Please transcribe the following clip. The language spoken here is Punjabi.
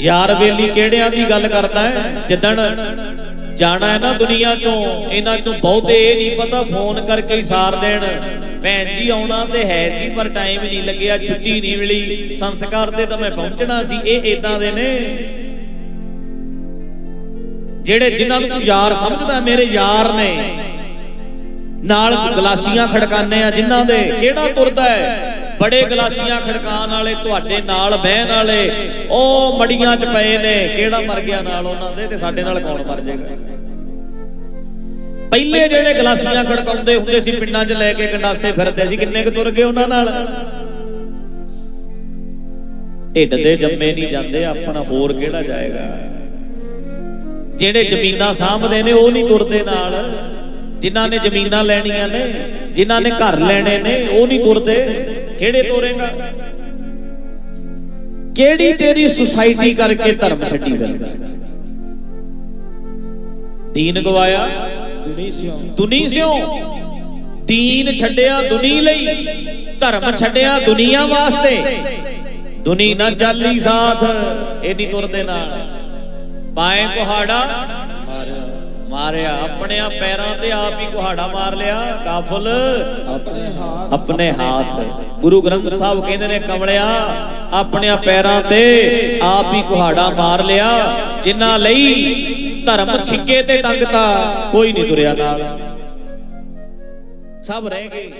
ਯਾਰ ਵੇਲੀ ਕਿਹੜਿਆਂ ਦੀ ਗੱਲ ਕਰਦਾ ਹੈ? ਜਿੱਦਣ ਜਾਣਾ ਹੈ ਨਾ ਦੁਨੀਆ ਚੋਂ, ਇਹਨਾਂ ਚੋਂ ਬਹੁਤੇ ਇਹ ਨਹੀਂ ਪਤਾ ਫੋਨ ਕਰਕੇ ਹੀ ਸਾਰ ਦੇਣ। ਭੈਣ ਜੀ, ਆਉਣਾ ਤੇ ਹੈ ਸੀ, ਪਰ ਟਾਈਮ ਨਹੀਂ ਲੱਗਿਆ, ਛੁੱਟੀ ਨਹੀਂ ਮਿਲੀ। ਸੰਸਕਾਰ ਤੇ ਤਾਂ ਮੈਂ ਪਹੁੰਚਣਾ ਸੀ, ਇਹ ਇਦਾਂ ਦੇ ਨੇ। ਜਿਹੜੇ ਜਿਨ੍ਹਾਂ ਨੂੰ ਤੂੰ ਯਾਰ ਸਮਝਦਾ, ਮੇਰੇ ਯਾਰ ਨੇ। ਨਾਲ ਗਲਾਸੀਆਂ ਖੜਕਾਨੇ ਆ ਜਿਨ੍ਹਾਂ ਦੇ। ਕਿਹੜਾ ਤੁਰਦਾ ਹੈ? ਬੜੇ ਗਲਾਸੀਆਂ ਖੜਕਾਣ ਵਾਲੇ, ਤੁਹਾਡੇ ਨਾਲ ਬਹਿਣ ਵਾਲੇ, ਉਹ ਮੜੀਆਂ 'ਚ ਪਏ ਨੇ। ਕਿਹੜਾ ਮਰ ਗਿਆ ਨਾਲ ਉਹਨਾਂ ਦੇ ਤੇ ਸਾਡੇ ਨਾਲ ਕੌਣ ਮਰ ਜਾਏਗਾ? ਪਹਿਲੇ ਜਿਹੜੇ ਗਲਾਸੀਆਂ ਖੜਕਾਉਂਦੇ ਹੁੰਦੇ ਸੀ, ਪਿੰਡਾਂ 'ਚ ਲੈ ਕੇ ਗੰਡਾਸੇ ਫਿਰਦੇ ਸੀ, ਕਿੰਨੇ ਕੁ ਤੁਰ ਗਏ ਉਹਨਾਂ ਨਾਲ? ਢਿੱਡ ਦੇ ਜੰਮੇ ਨਹੀਂ ਜਾਂਦੇ, ਆਪਣਾ ਹੋਰ ਕਿਹੜਾ ਜਾਏਗਾ? ਜਿਹੜੇ ਜ਼ਮੀਨਾਂ ਸਾਂਭਦੇ ਨੇ, ਉਹ ਨਹੀਂ ਤੁਰਦੇ ਨਾਲ। ਜਿਨ੍ਹਾਂ ਨੇ ਜ਼ਮੀਨਾਂ ਲੈਣੀਆਂ ਨੇ, ਜਿਨ੍ਹਾਂ ਨੇ ਘਰ ਲੈਣੇ ਨੇ, ਉਹ ਨਹੀਂ ਤੁਰਦੇ। ਕਿਹੜੇ ਤੋਰੇਗਾ ਕਿਹੜੀ ਤੇਰੀ ਸੁਸਾਇਟੀ ਕਰਕੇ ਧਰਮ ਛੱਡੀ ਫਿਰਦਾ? ਦੀਨ ਗਵਾਇਆ, ਦੁਨੀ ਸਿਓ ਦੁਨੀ ਸਿਓ ਦੀਨ ਛੱਡਿਆ ਦੁਨੀ ਲਈ, ਧਰਮ ਛੱਡਿਆ ਦੁਨੀਆ ਵਾਸਤੇ। ਦੁਨੀ ਨਾ ਚਾਲੀ ਸਾਥ, ਇਹ ਨਹੀਂ ਤੁਰਦੇ ਨਾਲ। ਪਾਏ ਕੁਹਾੜਾ ਮਾਰਿਆ ਆਪਣਿਆਂ ਪੈਰਾਂ ਤੇ ਆਪ ਹੀ ਕੁਹਾੜਾ ਮਾਰ ਲਿਆ, ਕਾਫਲ। ਆਪਣੇ ਹਾਥ ਆਪਣੇ ਹੱਥ ਗੁਰੂ ਗ੍ਰੰਥ ਸਾਹਿਬ ਕਹਿੰਦੇ ਨੇ ਕਮਲਿਆ ਆਪਣਿਆਂ ਪੈਰਾਂ ਤੇ ਆਪ ਹੀ ਕੁਹਾੜਾ ਮਾਰ ਲਿਆ, ਜਿਨ੍ਹਾਂ ਲਈ ਧਰਮ ਛਿੱਕੇ ਤੇ ਟੰਗਤਾ, ਕੋਈ ਨਹੀਂ ਤੁਰਿਆ ਨਾਲ। ਸਭ ਰਹਿ ਗਏ।